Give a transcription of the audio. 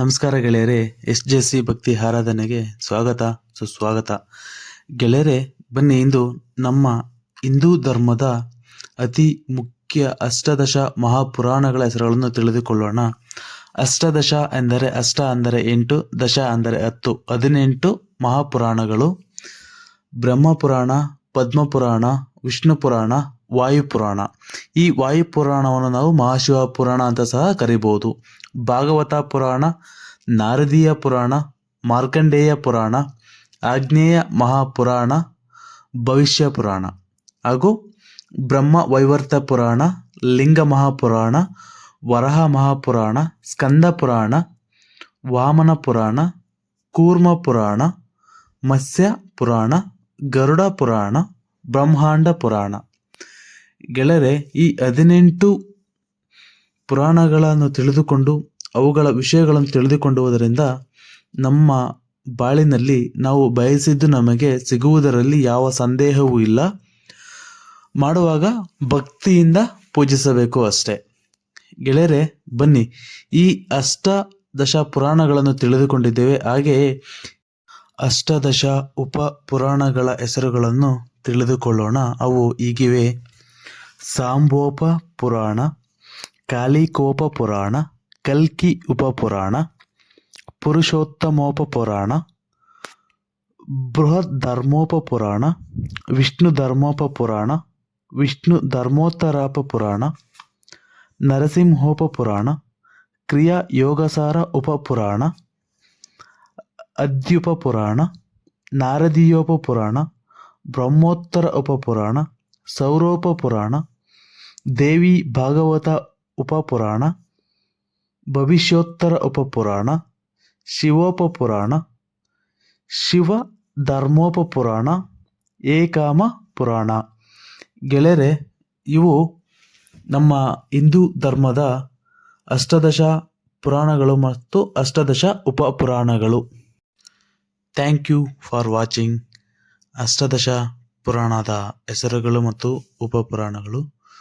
ನಮಸ್ಕಾರ ಗೆಳೆಯರೆ S J C ಭಕ್ತಿ ಆರಾಧನೆಗೆ ಸ್ವಾಗತ, ಸುಸ್ವಾಗತ. ಗೆಳೆಯರೆ, ಬನ್ನಿ ಇಂದು ನಮ್ಮ ಹಿಂದೂ ಧರ್ಮದ ಅತಿ ಮುಖ್ಯ ಅಷ್ಟದಶ ಮಹಾಪುರಾಣಗಳ ಹೆಸರುಗಳನ್ನು ತಿಳಿದುಕೊಳ್ಳೋಣ. ಅಷ್ಟದಶ ಎಂದರೆ ಅಷ್ಟ ಅಂದರೆ ಎಂಟು, ದಶ ಅಂದರೆ ಹತ್ತು, ಹದಿನೆಂಟು ಮಹಾಪುರಾಣಗಳು. ಬ್ರಹ್ಮಪುರಾಣ, ಪದ್ಮಪುರಾಣ ವಿಷ್ಣು ಪುರಾಣ ವಾಯುಪುರಾಣ. ಈ ವಾಯುಪುರಾಣವನ್ನು ನಾವು ಮಹಾಶಿವ ಪುರಾಣ ಅಂತ ಸಹ ಕರಿಬಹುದು. ಭಾಗವತ ಪುರಾಣ, ನಾರದೀಯ ಪುರಾಣ, ಮಾರ್ಕಂಡೇಯ ಪುರಾಣ ಆಗ್ನೇಯ ಮಹಾಪುರಾಣ, ಭವಿಷ್ಯ ಪುರಾಣ ಹಾಗೂ ಬ್ರಹ್ಮ ವೈವರ್ತ ಪುರಾಣ, ಲಿಂಗ ಮಹಾಪುರಾಣ, ವರಹ ಮಹಾಪುರಾಣ, ಸ್ಕಂದ ಪುರಾಣ, ವಾಮನ ಪುರಾಣ, ಕೂರ್ಮ ಪುರಾಣ, ಮತ್ಸ್ಯ ಪುರಾಣ, ಗರುಡ ಪುರಾಣ, ಬ್ರಹ್ಮಾಂಡ ಪುರಾಣ. ಗೆಳೆಯರೆ, ಈ ಹದಿನೆಂಟು ಪುರಾಣಗಳನ್ನು ತಿಳಿದುಕೊಂಡು, ಅವುಗಳ ವಿಷಯಗಳನ್ನು ತಿಳಿದುಕೊಂಡುವುದರಿಂದ ನಮ್ಮ ಬಾಳಿನಲ್ಲಿ ನಾವು ಬಯಸಿದ್ದು ನಮಗೆ ಸಿಗುವುದರಲ್ಲಿ ಯಾವ ಸಂದೇಹವೂ ಇಲ್ಲ. ಮಾಡುವಾಗ ಭಕ್ತಿಯಿಂದ ಪೂಜಿಸಬೇಕು ಅಷ್ಟೇ. ಗೆಳೆಯರೆ, ಬನ್ನಿ, ಈ ಅಷ್ಟದಶ ಪುರಾಣಗಳನ್ನು ತಿಳಿದುಕೊಂಡಿದ್ದೇವೆ. ಹಾಗೆಯೇ ಅಷ್ಟದಶ ಉಪ ಪುರಾಣಗಳ ಹೆಸರುಗಳನ್ನು ತಿಳಿದುಕೊಳ್ಳೋಣ. ಅವು ಹೀಗಿವೆ ಸಾಂಬೋಪ ಪುರಾಣ, ಕಾಲಿಕೋಪ ಪುರಾಣ, ಕಲ್ಕಿ ಉಪಪುರಾಣ ಪುರುಷೋತ್ತಮೋಪ ಪುರಾಣ ಬೃಹತ್ ಧರ್ಮೋಪ ಪುರಾಣ ವಿಷ್ಣು ಧರ್ಮೋಪ ಪುರಾಣ ವಿಷ್ಣು ಧರ್ಮೋತ್ತರಾಪ ಪುರಾಣ, ನರಸಿಂಹೋಪ ಪುರಾಣ ಕ್ರಿಯಾ ಯೋಗಸಾರ ಉಪಪುರಾಣ ಅದ್ಯುಪ ಪುರಾಣ, ನಾರದೀಯೋಪ ಪುರಾಣ, ಬ್ರಹ್ಮೋತ್ತರ ಉಪಪುರಾಣ ಸೌರೋಪ ಪುರಾಣ ದೇವಿ ಭಾಗವತ ಉಪಪುರಾಣ, ಭವಿಷ್ಯೋತ್ತರ ಉಪಪುರಾಣ, ಶಿವೋಪಪುರಾಣ, ಶಿವ ಧರ್ಮೋಪಪುರಾಣ, ಏಕಾಮ ಪುರಾಣ. ಗೆಳೆಯರೆ, ಇವು ನಮ್ಮ ಹಿಂದೂ ಧರ್ಮದ ಅಷ್ಟದಶ ಪುರಾಣಗಳು ಮತ್ತು ಅಷ್ಟದಶ ಉಪಪುರಾಣಗಳು. Thank you for watching. ಅಷ್ಟದಶ ಪುರಾಣದ ಹೆಸರುಗಳು ಮತ್ತು ಉಪಪುರಾಣಗಳು.